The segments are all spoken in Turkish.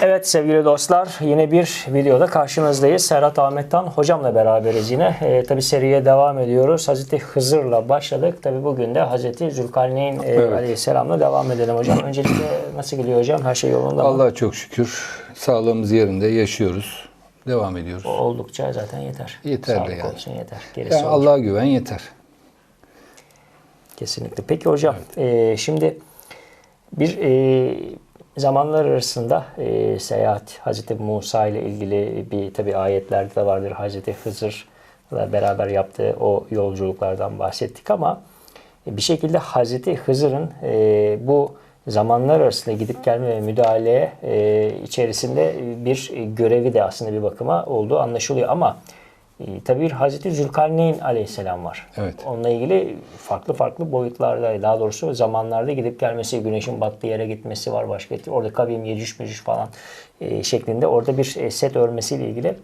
Evet sevgili dostlar yine bir videoda karşınızdayız. Serhat Ahmet'ten hocamla beraberiz yine. E, tabi seriye devam ediyoruz. Hazreti Hızır'la başladık. Tabi bugün de Hazreti Zülkarneyn e, Evet. Aleyhisselam'la devam edelim hocam. Öncelikle nasıl gidiyor hocam? Her şey yolunda mı? Allah'a çok şükür sağlığımız yerinde yaşıyoruz. Devam ediyoruz. Oldukça zaten yeter. Yeterli Sağlık yani. olsun yeter. Gerisi Yani. Allah'a güven yeter. Kesinlikle. Peki hocam e, şimdi bir e, zamanlar arasında e, seyahat Hazreti Musa ile ilgili bir tabi ayetlerde de vardır. Hazreti Hızır'la beraber yaptığı o yolculuklardan bahsettik ama bir şekilde Hazreti Hızır'ın e, bu zamanlar arasında gidip gelme ve müdahaleye e, içerisinde bir görevi de aslında bir bakıma olduğu anlaşılıyor ama e, tabii bir Hazreti Zülkarneyn aleyhisselam var. Evet. Onunla ilgili farklı farklı boyutlarda daha doğrusu zamanlarda gidip gelmesi, güneşin battığı yere gitmesi var başka. Orada Kabim, Yecüc, Mecüc falan e, şeklinde orada bir e, set örmesiyle ilgili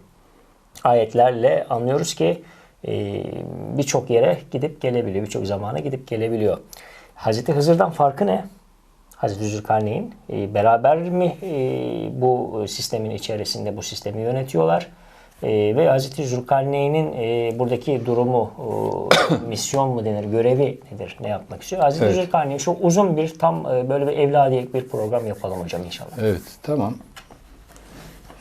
ayetlerle anlıyoruz ki e, birçok yere gidip gelebiliyor. Birçok zamana gidip gelebiliyor. Hazreti Hızır'dan farkı ne? Hazreti Zülkarneyn e, beraber mi e, bu sistemin içerisinde bu sistemi yönetiyorlar? E, ve Hazreti Zülkarneyn'in e, buradaki durumu, e, misyon mu denir, görevi nedir, ne yapmak istiyor? Hazreti Evet. Zülkarneyn çok uzun bir tam e, böyle bir evladiyelik bir program yapalım hocam inşallah. Evet tamam.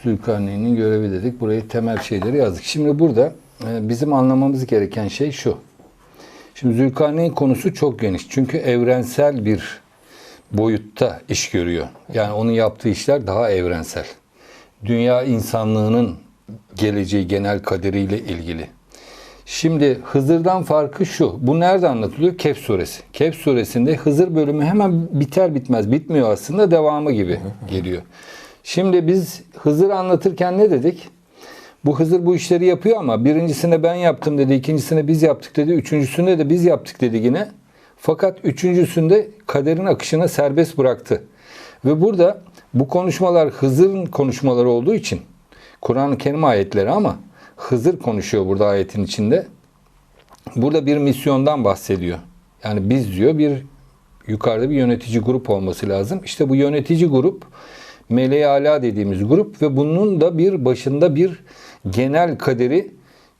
Zülkarneyn'in görevi dedik. Buraya temel şeyleri yazdık. Şimdi burada e, bizim anlamamız gereken şey şu. Şimdi Zülkarneyn konusu çok geniş. Çünkü evrensel bir boyutta iş görüyor. Yani onun yaptığı işler daha evrensel. Dünya insanlığının geleceği genel kaderiyle ilgili. Şimdi Hızır'dan farkı şu. Bu nerede anlatılıyor? Kehf suresi. Kehf suresinde Hızır bölümü hemen biter bitmez. Bitmiyor aslında devamı gibi geliyor. Şimdi biz Hızır anlatırken ne dedik? Bu Hızır bu işleri yapıyor ama birincisinde ben yaptım dedi, ikincisinde biz yaptık dedi, üçüncüsünde de biz yaptık dedi yine. Fakat üçüncüsünde kaderin akışına serbest bıraktı. Ve burada bu konuşmalar Hızır'ın konuşmaları olduğu için Kur'an-ı Kerim ayetleri ama Hızır konuşuyor burada ayetin içinde. Burada bir misyondan bahsediyor. Yani biz diyor bir yukarıda bir yönetici grup olması lazım. İşte bu yönetici grup Meleği Ala dediğimiz grup ve bunun da bir başında bir genel kaderi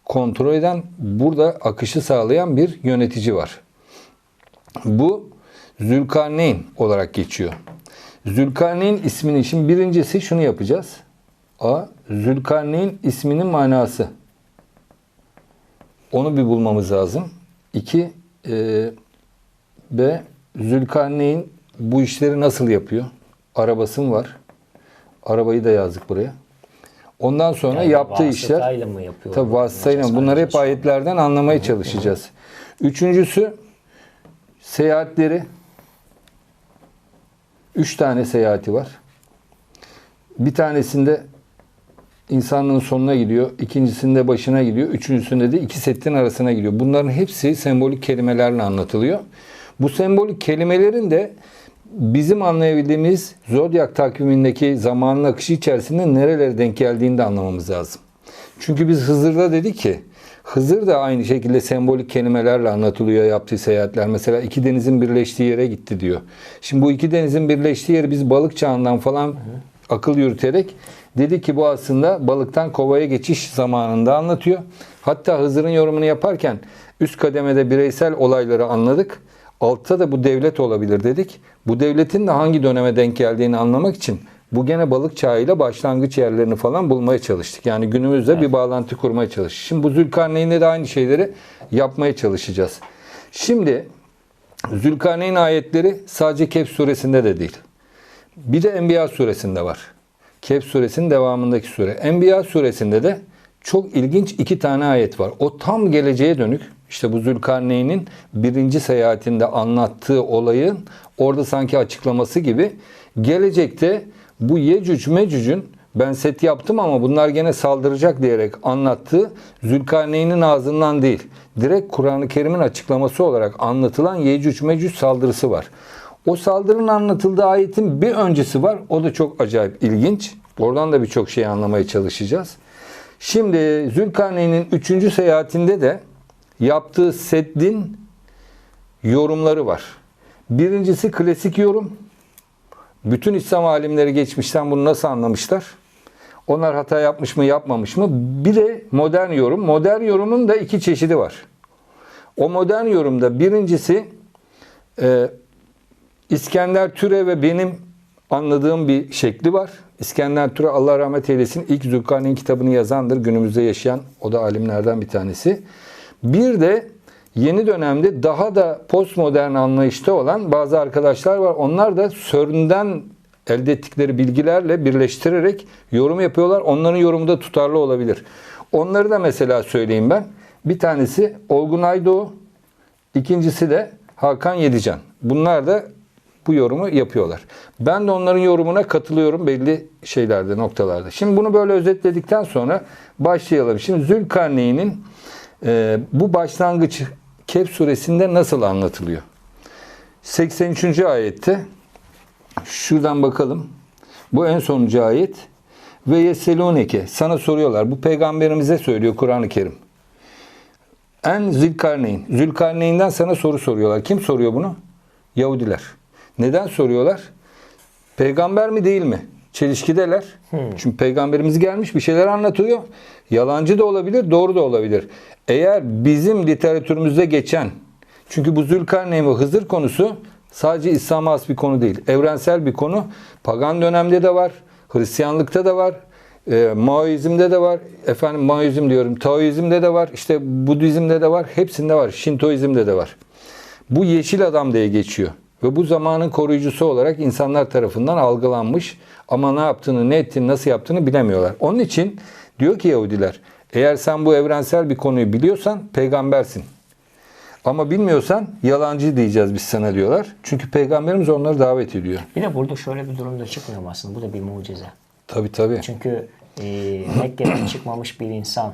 kontrol eden, burada akışı sağlayan bir yönetici var. Bu Zülkarneyn olarak geçiyor. Zülkarneyn ismini şimdi birincisi şunu yapacağız. A. Zülkarneyn isminin manası. Onu bir bulmamız lazım. İki, e, B. Zülkarneyn bu işleri nasıl yapıyor? Arabası mı var? Arabayı da yazdık buraya. Ondan sonra Yani yaptığı işler vasıtayla mı yapıyor? tabi vasıtayla bunları hep ayetlerden anlamaya çalışacağız. Üçüncüsü seyahatleri. Üç tane seyahati var. Bir tanesinde insanlığın sonuna gidiyor. ikincisinde başına gidiyor. Üçüncüsünde de iki setin arasına gidiyor. Bunların hepsi sembolik kelimelerle anlatılıyor. Bu sembolik kelimelerin de bizim anlayabildiğimiz zodyak takvimindeki zamanın akışı içerisinde nerelere denk geldiğini de anlamamız lazım. Çünkü biz Hızır'da dedik ki Hızır da aynı şekilde sembolik kelimelerle anlatılıyor yaptığı seyahatler. Mesela iki denizin birleştiği yere gitti diyor. Şimdi bu iki denizin birleştiği yeri biz balık çağından falan akıl yürüterek dedi ki bu aslında balıktan kovaya geçiş zamanında anlatıyor. Hatta Hızır'ın yorumunu yaparken üst kademede bireysel olayları anladık. Altta da bu devlet olabilir dedik. Bu devletin de hangi döneme denk geldiğini anlamak için bu gene balık çağıyla başlangıç yerlerini falan bulmaya çalıştık. Yani günümüzde bir bağlantı kurmaya çalıştık. Şimdi bu Zülkarneyn'le de aynı şeyleri yapmaya çalışacağız. Şimdi Zülkarneyn ayetleri sadece Kehf suresinde de değil. Bir de Enbiya suresinde var. Kehf suresinin devamındaki sure. Enbiya suresinde de çok ilginç iki tane ayet var. O tam geleceğe dönük. İşte bu Zülkarneyn'in birinci seyahatinde anlattığı olayın orada sanki açıklaması gibi gelecekte bu Yecüc Mecüc'ün ben set yaptım ama bunlar gene saldıracak diyerek anlattığı Zülkarneyn'in ağzından değil. Direkt Kur'an-ı Kerim'in açıklaması olarak anlatılan Yecüc Mecüc saldırısı var. O saldırının anlatıldığı ayetin bir öncesi var. O da çok acayip ilginç. Oradan da birçok şey anlamaya çalışacağız. Şimdi Zülkarneyn'in üçüncü seyahatinde de yaptığı seddin yorumları var. Birincisi klasik yorum. Bütün İslam alimleri geçmişten bunu nasıl anlamışlar? Onlar hata yapmış mı yapmamış mı? Bir de modern yorum. Modern yorumun da iki çeşidi var. O modern yorumda birincisi e, İskender Türe ve benim anladığım bir şekli var. İskender Türe Allah rahmet eylesin ilk Zülkarneyn kitabını yazandır. Günümüzde yaşayan o da alimlerden bir tanesi. Bir de yeni dönemde daha da postmodern anlayışta olan bazı arkadaşlar var. Onlar da CERN'den elde ettikleri bilgilerle birleştirerek yorum yapıyorlar. Onların yorumu da tutarlı olabilir. Onları da mesela söyleyeyim ben. Bir tanesi Olgun Aydoğu, ikincisi de Hakan Yedican. Bunlar da bu yorumu yapıyorlar. Ben de onların yorumuna katılıyorum belli şeylerde, noktalarda. Şimdi bunu böyle özetledikten sonra başlayalım. Şimdi Zülkarneyn'in e, bu başlangıç Kehf suresinde nasıl anlatılıyor? 83. ayette şuradan bakalım. Bu en sonuncu ayet. Ve yeseluneke sana soruyorlar. Bu peygamberimize söylüyor Kur'an-ı Kerim. En Zülkarneyn. Zülkarneyn'den sana soru soruyorlar. Kim soruyor bunu? Yahudiler. Neden soruyorlar? Peygamber mi değil mi? Çelişkideler. Çünkü peygamberimiz gelmiş bir şeyler anlatıyor. Yalancı da olabilir, doğru da olabilir. Eğer bizim literatürümüzde geçen, çünkü bu Zülkarneyn ve Hızır konusu sadece İslam'a has bir konu değil. Evrensel bir konu. Pagan dönemde de var, Hristiyanlıkta da var, e, Maoizm'de de var. Efendim Maoizm diyorum. Taoizm'de de var. işte Budizm'de de var. Hepsinde var. Şintoizm'de de var. Bu yeşil adam diye geçiyor. Ve bu zamanın koruyucusu olarak insanlar tarafından algılanmış. Ama ne yaptığını, ne ettiğini, nasıl yaptığını bilemiyorlar. Onun için diyor ki Yahudiler, eğer sen bu evrensel bir konuyu biliyorsan peygambersin. Ama bilmiyorsan yalancı diyeceğiz biz sana diyorlar. Çünkü peygamberimiz onları davet ediyor. Bir de burada şöyle bir durumda çıkmıyor aslında? Bu da bir mucize. Tabii tabii. Çünkü e, Mekke'den çıkmamış bir insan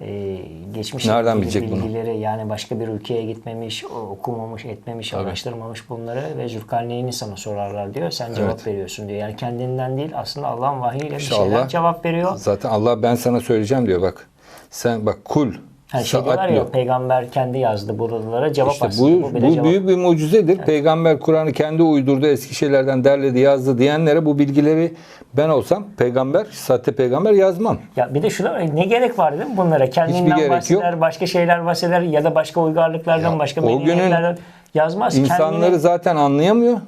e, geçmiş Nereden bilecek bunu? bilgileri yani başka bir ülkeye gitmemiş, okumamış, etmemiş, araştırmamış bunları ve Zülkarneyn'i sana sorarlar diyor. Sen cevap veriyorsun diyor. Yani kendinden değil aslında Allah'ın vahiyiyle bir şeyler Allah- cevap veriyor. Zaten Allah ben sana söyleyeceğim diyor bak. Sen bak kul. Hani şey diyorlar ya diyor. peygamber kendi yazdı buralara cevap İşte aslında. bu, bile bu cevap. büyük bir mucizedir. Peygamber Kur'an'ı kendi uydurdu, eski şeylerden derledi, yazdı diyenlere bu bilgileri ben olsam peygamber, sahte peygamber yazmam. Ya bir de şuna ne gerek var değil mi bunlara? Kendinden gerek bahseder, başka şeyler bahseder ya da başka uygarlıklardan, Ya, başka medeniyetlerden yazmaz. İnsanları Kendini- zaten anlayamıyor.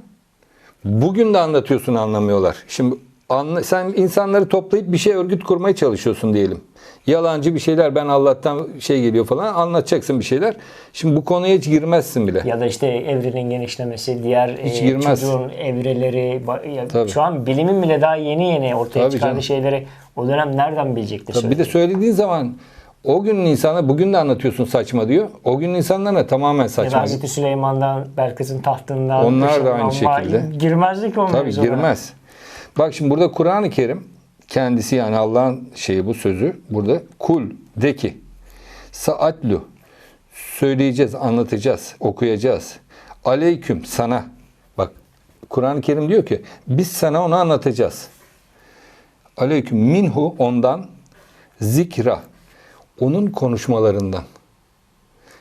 Bugün de anlatıyorsun anlamıyorlar. Şimdi anla, sen insanları toplayıp bir şey örgüt kurmaya çalışıyorsun diyelim. Yalancı bir şeyler ben Allah'tan şey geliyor falan anlatacaksın bir şeyler. Şimdi bu konuya hiç girmezsin bile. Ya da işte evrenin genişlemesi, diğer Hiç e, girmez. çocuğun evreleri, ya Tabii. şu an bilimin bile daha yeni yeni ortaya Tabii çıkardığı canım. şeyleri o dönem nereden bilecektir? Tabii bir de söylediği? söylediğin zaman o günün insanı bugün de anlatıyorsun saçma diyor. O günün insanlarına tamamen saçma. Hazreti Süleyman'dan, Belkıs'ın tahtından, Onlar da aynı şekilde. Girmezdik onlar Tabii biz ona. Bak şimdi burada Kur'an-ı Kerim kendisi yani Allah'ın şeyi bu sözü burada kul de ki saatlu söyleyeceğiz, anlatacağız, okuyacağız. Aleyküm sana. Bak Kur'an-ı Kerim diyor ki biz sana onu anlatacağız. Aleyküm minhu ondan zikra. Onun konuşmalarından.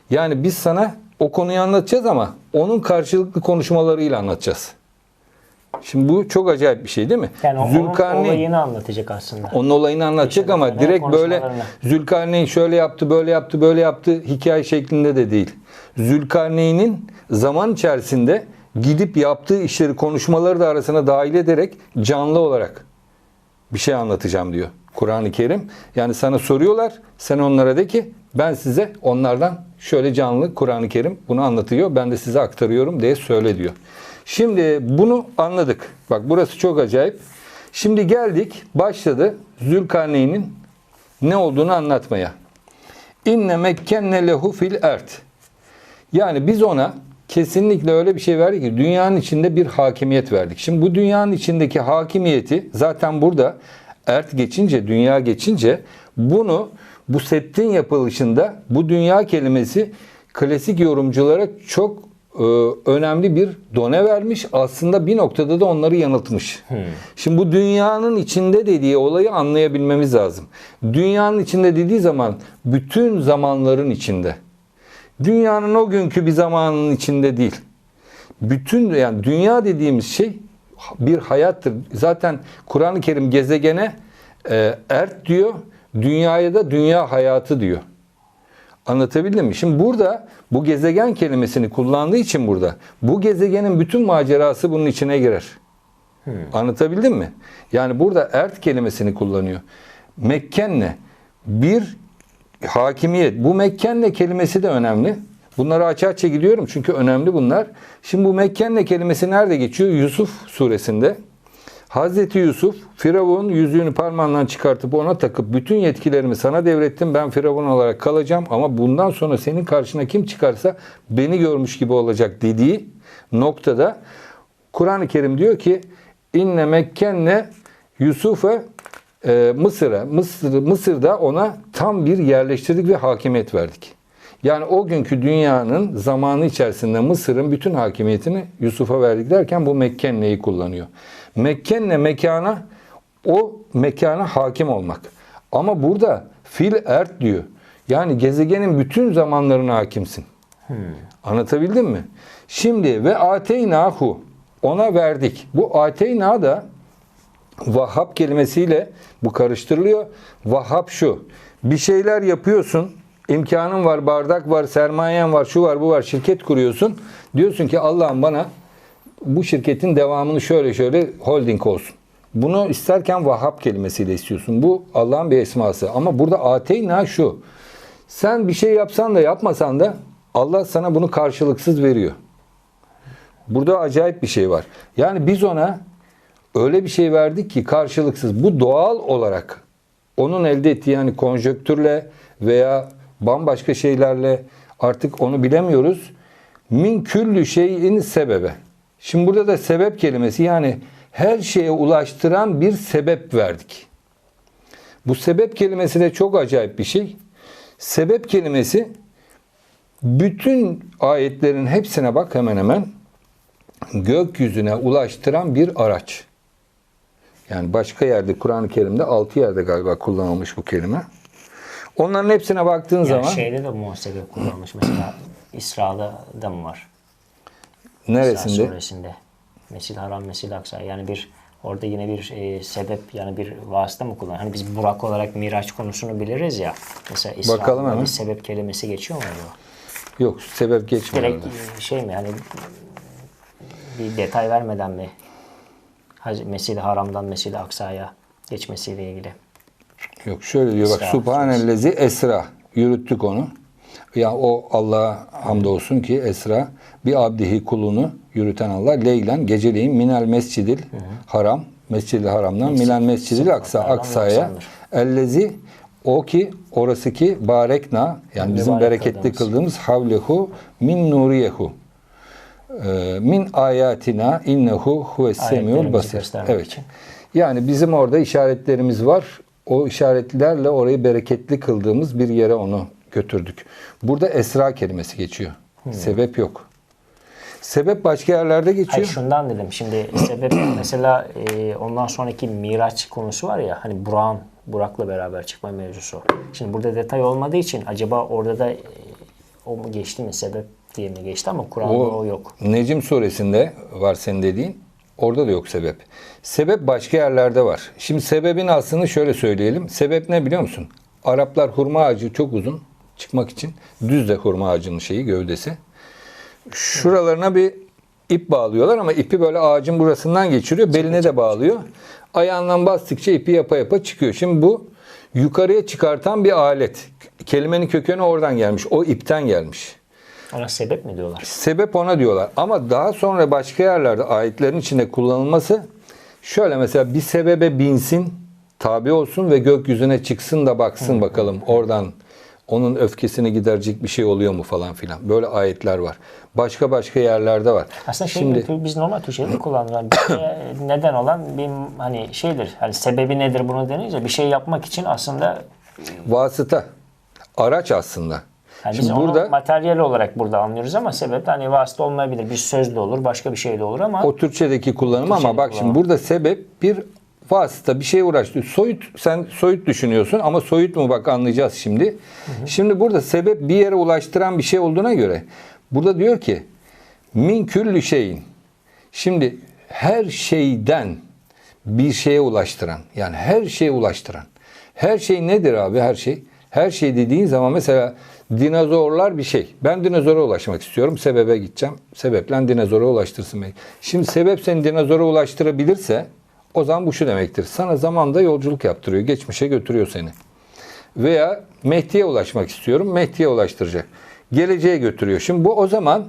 Yani biz sana o konuyu anlatacağız ama onun karşılıklı konuşmalarıyla anlatacağız. Şimdi bu çok acayip bir şey değil mi? Yani onun Zülkarneyn olayını anlatacak aslında. onun olayını anlatacak İşte ama direkt böyle. Zülkarneyn şöyle yaptı, böyle yaptı, böyle yaptı hikaye şeklinde de değil. Zülkarneyn'in zaman içerisinde gidip yaptığı işleri, konuşmaları da arasına dahil ederek canlı olarak bir şey anlatacağım diyor Kur'an-ı Kerim. Yani sana soruyorlar, sen onlara de ki ben size onlardan şöyle canlı Kur'an-ı Kerim bunu anlatıyor, ben de size aktarıyorum diye söyle diyor. Şimdi bunu anladık. Bak burası çok acayip. Şimdi geldik, başladı Zülkarneyn'in ne olduğunu anlatmaya. İnne mekkenne lehu fil ert. Yani biz ona kesinlikle öyle bir şey verdik ki dünyanın içinde bir hakimiyet verdik. Şimdi bu dünyanın içindeki hakimiyeti zaten burada ert geçince, dünya geçince bunu bu settin yapılışında bu dünya kelimesi klasik yorumculara çok önemli bir done vermiş. Aslında bir noktada da onları yanıltmış. Şimdi bu dünyanın içinde dediği olayı anlayabilmemiz lazım. Dünyanın içinde dediği zaman bütün zamanların içinde. Dünyanın o günkü bir zamanın içinde değil. Bütün yani dünya dediğimiz şey bir hayattır. Zaten Kur'an-ı Kerim gezegene e, ert diyor, dünyaya da dünya hayatı diyor. Anlatabildim mi? Şimdi burada bu gezegen kelimesini kullandığı için burada bu gezegenin bütün macerası bunun içine girer. Anlatabildim mi? Yani burada ert kelimesini kullanıyor. Mekkenne bir hakimiyet. Bu Mekkenne kelimesi de önemli. Bunları açı açı gidiyorum çünkü önemli bunlar. Şimdi bu Mekkenne kelimesi nerede geçiyor? Yusuf suresinde. Hazreti Yusuf Firavun yüzüğünü parmağından çıkartıp ona takıp bütün yetkilerimi sana devrettim. Ben Firavun olarak kalacağım ama bundan sonra senin karşına kim çıkarsa beni görmüş gibi olacak dediği noktada Kur'an-ı Kerim diyor ki inne mekkenne Yusuf'a e, Mısır'a Mısır, Mısır'da ona tam bir yerleştirdik ve hakimiyet verdik. Yani o günkü dünyanın zamanı içerisinde Mısır'ın bütün hakimiyetini Yusuf'a verdik derken bu Mekkenne'yi kullanıyor. Mekkenne mekana o mekana hakim olmak. Ama burada fil ert diyor. Yani gezegenin bütün zamanlarına hakimsin. Anlatabildim mi? Şimdi ve ateynahu ona verdik. Bu ateyna da Vahhab kelimesiyle bu karıştırılıyor. Vahhab şu. Bir şeyler yapıyorsun. imkanın var, bardak var, sermayen var, şu var, bu var. Şirket kuruyorsun. Diyorsun ki Allah'ım bana bu şirketin devamını şöyle şöyle holding olsun. Bunu isterken Vahhab kelimesiyle istiyorsun. Bu Allah'ın bir esması. Ama burada ateyna şu. Sen bir şey yapsan da yapmasan da Allah sana bunu karşılıksız veriyor. Burada acayip bir şey var. Yani biz ona öyle bir şey verdik ki karşılıksız. Bu doğal olarak onun elde ettiği yani konjöktürle veya bambaşka şeylerle artık onu bilemiyoruz. Min küllü şeyin sebebe. Şimdi burada da sebep kelimesi yani her şeye ulaştıran bir sebep verdik. Bu sebep kelimesi de çok acayip bir şey. Sebep kelimesi bütün ayetlerin hepsine bak hemen hemen gökyüzüne ulaştıran bir araç. Yani başka yerde Kur'an-ı Kerim'de 6 yerde galiba kullanılmış bu kelime. Onların hepsine baktığın Yani zaman şeyde de muhasebe kullanılmış mesela İsra'da da mı var? Neresinde? suresinde. Mescid-i Haram, Mescid-i Aksa. Yani bir orada yine bir e, sebep yani bir vasıta mı kullanıyor? Hani biz Burak olarak Miraç konusunu biliriz ya. Mesela İsra'da bir sebep kelimesi geçiyor mu acaba? Yok sebep geçmiyor. Direkt orada. şey mi hani bir detay vermeden mi Mescid-i Haram'dan Mescid-i Aksa'ya geçmesiyle ilgili? Yok şöyle diyor bak Subhanellezi Esra yürüttük onu. Ya o Allah'a hamdolsun ki Esra bir abdihi kulunu yürüten Allah leylen geceleyin minel mescidil haram mescid-i haramdan minel mescidil aksa aksaya ellezi o ki orası ki barekna yani bizim bereketli kıldığımız. havlehu min nuriyehu Ee, min ayatina innehu huves semiul basir. Evet. için. Yani bizim orada işaretlerimiz var. O işaretlerle orayı bereketli kıldığımız bir yere onu götürdük. Burada esra kelimesi geçiyor. Sebep yok. Sebep başka yerlerde geçiyor. Hayır şundan dedim. Şimdi sebep mesela e, ondan sonraki Miraç konusu var ya hani Burak'ın Burak'la beraber çıkma mevzusu. Şimdi burada detay olmadığı için acaba orada da e, o mu geçti mi sebep diye mi geçti ama Kur'an'da o, yok. Necim suresinde var senin dediğin. Orada da yok sebep. Sebep başka yerlerde var. Şimdi sebebin aslını şöyle söyleyelim. Sebep ne biliyor musun? Araplar hurma ağacı çok uzun çıkmak için. Düz de hurma ağacının şeyi gövdesi. Şuralarına bir ip bağlıyorlar ama ipi böyle ağacın burasından geçiriyor. Beline de bağlıyor. Ayağından bastıkça ipi yapa yapa çıkıyor. Şimdi bu yukarıya çıkartan bir alet. Kelimenin kökeni oradan gelmiş. O ipten gelmiş. Ona sebep mi diyorlar? Sebep ona diyorlar. Ama daha sonra başka yerlerde ayetlerin içinde kullanılması şöyle mesela bir sebebe binsin, tabi olsun ve gökyüzüne çıksın da baksın bakalım oradan onun öfkesini giderecek bir şey oluyor mu falan filan. Böyle ayetler var. Başka başka yerlerde var. Aslında şey Şimdi biz normal Türkçe'de de kullanıyoruz. Bir şeye neden olan bir hani şeydir. Hani sebebi nedir bunu denince bir şey yapmak için aslında vasıta, araç aslında. Yani biz Şimdi onu burada materyal olarak burada anlıyoruz ama sebep hani vasıta olmayabilir. Bir söz de olur, başka bir şey de olur ama O Türkçedeki kullanımı ama bak şimdi kullanımı. burada sebep bir vasıta bir şeye uğraştı. Soyut sen soyut düşünüyorsun ama soyut mu bak anlayacağız şimdi. Şimdi burada sebep bir yere ulaştıran bir şey olduğuna göre burada diyor ki min küllü şeyin. Şimdi her şeyden bir şeye ulaştıran yani her şeye ulaştıran. Her şey nedir abi her şey? Her şey dediğin zaman mesela dinozorlar bir şey. Ben dinozora ulaşmak istiyorum. Sebebe gideceğim. Sebeple dinozora ulaştırsın beni. Şimdi sebep seni dinozora ulaştırabilirse o zaman bu şu demektir. Sana zamanda yolculuk yaptırıyor. Geçmişe götürüyor seni. Veya Mehdi'ye ulaşmak istiyorum. Mehdi'ye ulaştıracak. Geleceğe götürüyor. Şimdi bu o zaman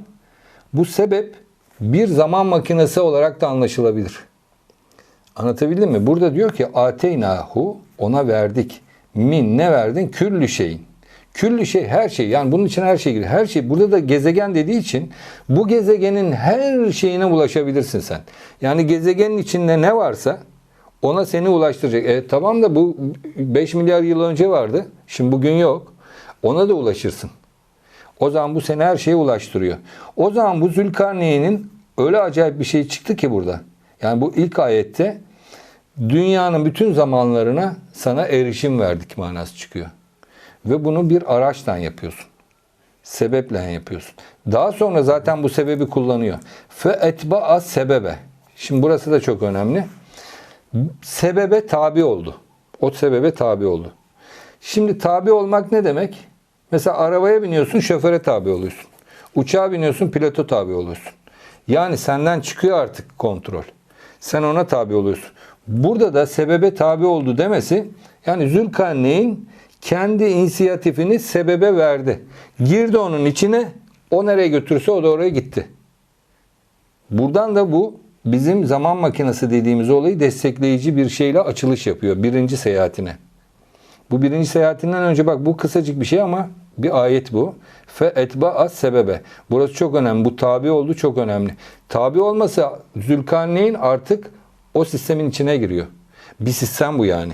bu sebep bir zaman makinesi olarak da anlaşılabilir. Anlatabildim mi? Burada diyor ki ateynahu ona verdik. Min ne verdin? Küllü şeyin. Küllü şey her şey. Yani bunun için her şey giriyor. Her şey. Burada da gezegen dediği için bu gezegenin her şeyine ulaşabilirsin sen. Yani gezegenin içinde ne varsa ona seni ulaştıracak. E, tamam da bu 5 milyar yıl önce vardı. Şimdi bugün yok. Ona da ulaşırsın. O zaman bu seni her şeye ulaştırıyor. O zaman bu Zülkarneyn'in öyle acayip bir şey çıktı ki burada. Yani bu ilk ayette dünyanın bütün zamanlarına sana erişim verdik manası çıkıyor. Ve bunu bir araçtan yapıyorsun. Sebeple yapıyorsun. Daha sonra zaten bu sebebi kullanıyor. Fe etba'a sebebe. Şimdi burası da çok önemli. Sebebe tabi oldu. O sebebe tabi oldu. Şimdi tabi olmak ne demek? Mesela arabaya biniyorsun, şoföre tabi oluyorsun. Uçağa biniyorsun, pilota tabi oluyorsun. Yani senden çıkıyor artık kontrol. Sen ona tabi oluyorsun. Burada da sebebe tabi oldu demesi yani Zülkarneyn kendi inisiyatifini sebebe verdi. Girdi onun içine, o nereye götürse o da oraya gitti. Buradan da bu bizim zaman makinesi dediğimiz olayı destekleyici bir şeyle açılış yapıyor birinci seyahatine. Bu birinci seyahatinden önce bak bu kısacık bir şey ama bir ayet bu. Fe etba'a sebebe. Burası çok önemli. Bu tabi oldu çok önemli. Tabi olmasa Zülkarneyn artık o sistemin içine giriyor. Bir sistem bu yani.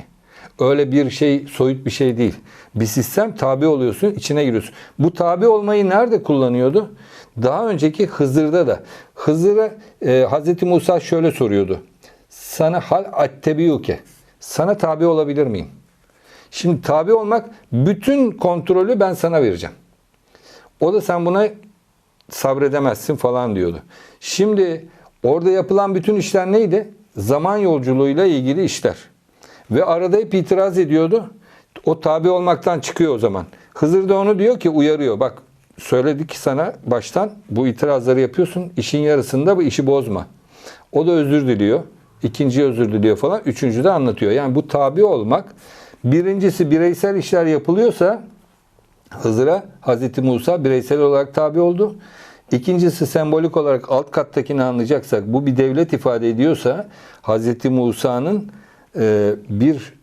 Öyle bir şey soyut bir şey değil. Bir sistem tabi oluyorsun, içine giriyorsun. Bu tabi olmayı nerede kullanıyordu? Daha önceki Hızır'da da. Hızır'a e, Hz. Musa şöyle soruyordu. Sana hal attebiyuke. Sana tabi olabilir miyim? Şimdi tabi olmak bütün kontrolü ben sana vereceğim. O da sen buna sabredemezsin falan diyordu. Şimdi orada yapılan bütün işler neydi? Zaman yolculuğuyla ilgili işler. Ve arada hep itiraz ediyordu. O tabi olmaktan çıkıyor o zaman. Hızır da onu diyor ki uyarıyor. Bak söyledik ki sana baştan bu itirazları yapıyorsun. İşin yarısında bu işi bozma. O da özür diliyor. İkinci özür diliyor falan. Üçüncü de anlatıyor. Yani bu tabi olmak birincisi bireysel işler yapılıyorsa Hızır'a Hazreti Musa bireysel olarak tabi oldu. İkincisi sembolik olarak alt kattakini anlayacaksak bu bir devlet ifade ediyorsa Hazreti Musa'nın bir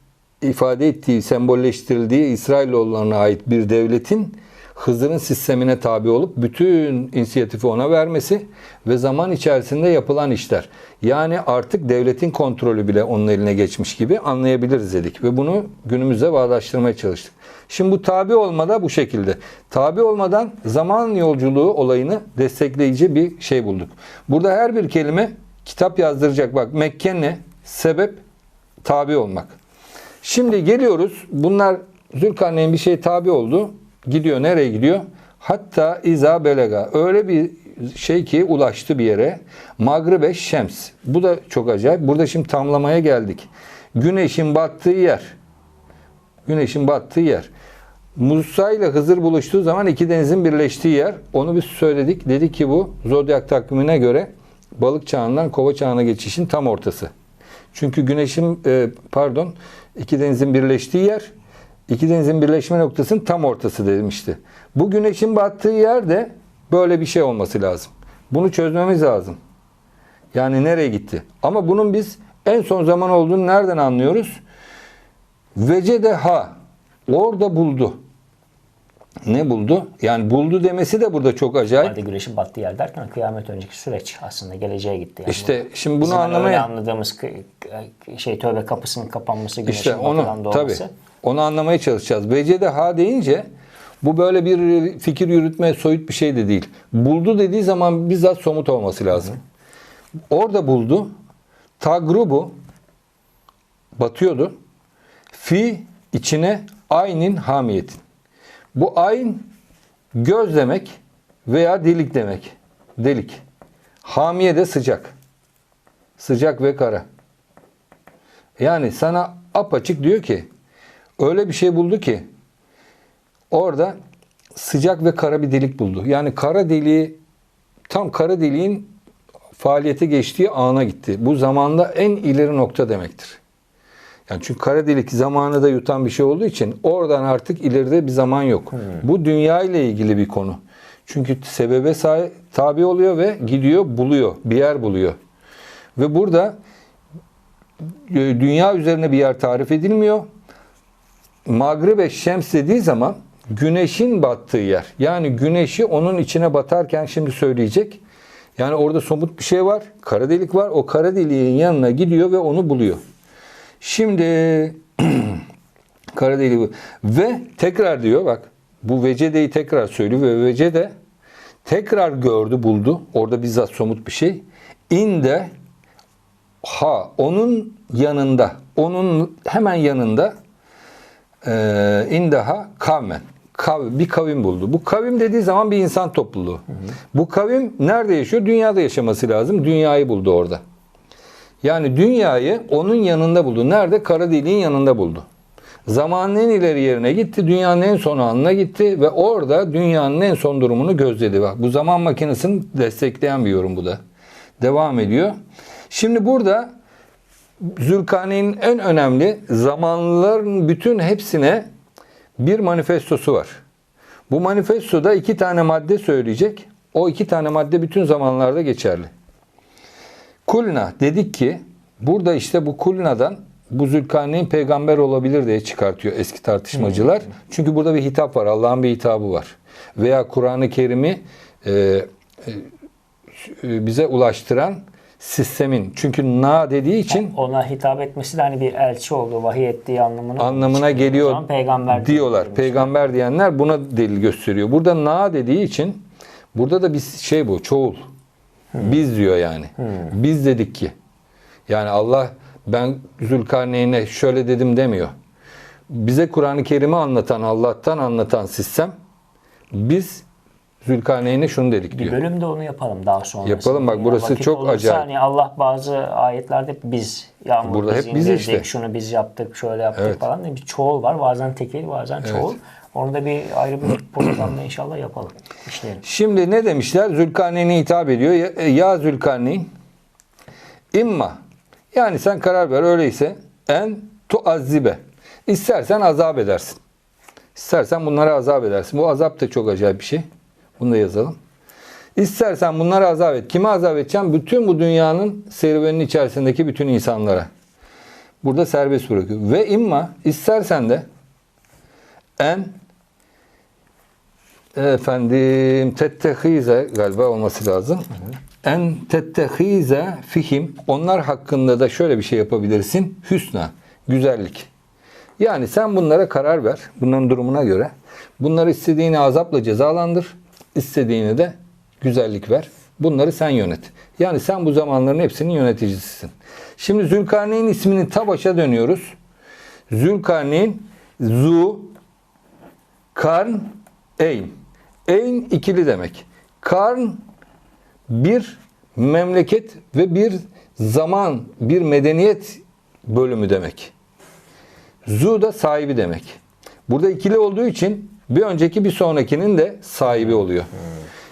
ifade ettiği, sembolleştirildiği İsrailoğullarına ait bir devletin Hızır'ın sistemine tabi olup bütün inisiyatifi ona vermesi ve zaman içerisinde yapılan işler. Yani artık devletin kontrolü bile onun eline geçmiş gibi anlayabiliriz dedik ve bunu günümüze bağdaştırmaya çalıştık. Şimdi bu tabi olmada bu şekilde. Tabi olmadan zaman yolculuğu olayını destekleyici bir şey bulduk. Burada her bir kelime kitap yazdıracak. Bak Mekkenne sebep tabi olmak. Şimdi geliyoruz. Bunlar Zülkarneyn bir şey tabi oldu. Gidiyor nereye gidiyor? Hatta İza Belega. Öyle bir şey ki ulaştı bir yere. Magribe Şems. Bu da çok acayip. Burada şimdi tamlamaya geldik. Güneşin battığı yer. Güneşin battığı yer. Musa ile Hızır buluştuğu zaman iki denizin birleştiği yer. Onu biz söyledik. Dedi ki bu zodyak takvimine göre balık çağından kova çağına geçişin tam ortası. Çünkü güneşin e, pardon iki denizin birleştiği yer iki denizin birleşme noktasının tam ortası demişti. Bu güneşin battığı yerde böyle bir şey olması lazım. Bunu çözmemiz lazım. Yani nereye gitti? Ama bunun biz en son zaman olduğunu nereden anlıyoruz? Vecede ha. Orada buldu. Ne buldu? Yani buldu demesi de burada çok acayip. Hadi güneşin battığı yer derken kıyamet önceki süreç aslında geleceğe gitti. Yani İşte şimdi bunu anlamaya anladığımız şey tövbe kapısının kapanması, güneşin İşte onu tabii doğması. onu anlamaya çalışacağız. BC'de ha deyince bu böyle bir fikir yürütme soyut bir şey de değil. Buldu dediği zaman bizzat somut olması lazım. Orada buldu. Tagrubu batıyordu. Fi içine aynin hamiyetin. Bu ayn göz demek veya delik demek. Delik. Hamiye de sıcak. sıcak ve kara. Yani sana apaçık diyor ki öyle bir şey buldu ki orada sıcak ve kara bir delik buldu. Yani kara deliği tam kara deliğin faaliyete geçtiği ana gitti. Bu zamanda en ileri nokta demektir. Yani çünkü kara delik zamanı da yutan bir şey olduğu için oradan artık ileride bir zaman yok. Bu dünya ile ilgili bir konu. Çünkü sebebe tabi oluyor ve gidiyor buluyor, bir yer buluyor. Ve burada e, dünya üzerine bir yer tarif edilmiyor. Magribe Şems dediği zaman güneşin battığı yer. Yani güneşi onun içine batarken şimdi söyleyecek. Yani orada somut bir şey var. Kara delik var. O kara deliğin yanına gidiyor ve onu buluyor. Şimdi kara deliği bu. ve tekrar diyor bak bu Vecede'yi tekrar söylüyor ve Vecede tekrar gördü buldu. Orada bizzat somut bir şey. İnde ha onun yanında onun hemen yanında e, indaha kavmen. Kav, bir kavim buldu. Bu kavim dediği zaman bir insan topluluğu. Bu kavim nerede yaşıyor? Dünyada yaşaması lazım. Dünyayı buldu orada. Yani dünyayı onun yanında buldu. Nerede? Kara deliğin yanında buldu. Zamanın en ileri yerine gitti. Dünyanın en son anına gitti ve orada dünyanın en son durumunu gözledi. Bak bu zaman makinesini destekleyen bir yorum bu da. Devam ediyor. Şimdi burada Zülkarneyn'in en önemli zamanların bütün hepsine bir manifestosu var. Bu manifestoda iki tane madde söyleyecek. O iki tane madde bütün zamanlarda geçerli. Kulna dedik ki burada işte bu Kulna'dan bu Zülkarneyn peygamber olabilir diye çıkartıyor eski tartışmacılar. Çünkü burada bir hitap var. Allah'ın bir hitabı var. Veya Kur'an-ı Kerim'i e, e, bize ulaştıran sistemin. Çünkü na dediği için Ona hitap etmesi de hani bir elçi olduğu, vahiy ettiği anlamına anlamına geliyor peygamber diyorlar. Peygamber diyenler buna delil gösteriyor. Burada na dediği için burada da bir şey bu çoğul. Biz diyor yani. Biz dedik ki. Yani Allah ben Zülkarneyn'e şöyle dedim demiyor. Bize Kur'an-ı Kerim'i anlatan, Allah'tan anlatan sistem biz Zülkarneyn'e şunu dedik Bir diyor. bölümde onu yapalım daha sonra. Yapalım, bak burası çok olursa acayip. Hani Allah bazı ayetlerde biz yağmur Burada biz hep biz indirdik, işte. şunu biz yaptık, şöyle yaptık Evet. falan diye bir çoğul var. Bazen tekil, bazen çoğul. Onu da bir ayrı bir programda inşallah yapalım. İşleyelim. Şimdi ne demişler? Zülkarneyn'e hitap ediyor. Ya, ya Zülkarneyn imma yani sen karar ver öyleyse en tuazzibe. İstersen azap edersin. İstersen bunlara azap edersin. Bu azap da çok acayip bir şey. Bunu da yazalım. İstersen bunları azap et. Kime azap edeceğim? Bütün bu dünyanın serüveninin içerisindeki bütün insanlara. Burada serbest bırakıyor. Ve imma istersen de en efendim tettehize galiba olması lazım. En tettehize fihim onlar hakkında da şöyle bir şey yapabilirsin. Hüsna, güzellik. Yani sen bunlara karar ver. Bunların durumuna göre. Bunları istediğini azapla cezalandır. istediğini de güzellik ver. Bunları sen yönet. Yani sen bu zamanların hepsinin yöneticisisin. Şimdi Zülkarneyn isminin ta başa dönüyoruz. Zülkarneyn Zu Karn Eyn. Eyn ikili demek. Karn bir memleket ve bir zaman, bir medeniyet bölümü demek. Zu da sahibi demek. Burada ikili olduğu için bir önceki bir sonrakinin de sahibi oluyor.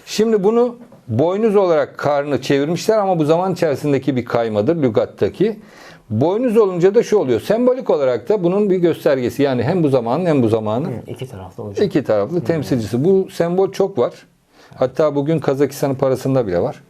Şimdi bunu boynuz olarak karnı çevirmişler ama bu zaman içerisindeki bir kaymadır lügattaki. Boynuz olunca da şu oluyor. Sembolik olarak da bunun bir göstergesi. Yani hem bu zamanın hem bu zamanın İki taraflı olacak. iki taraflı temsilcisi. Bu sembol çok var. Hatta bugün Kazakistan'ın parasında bile var.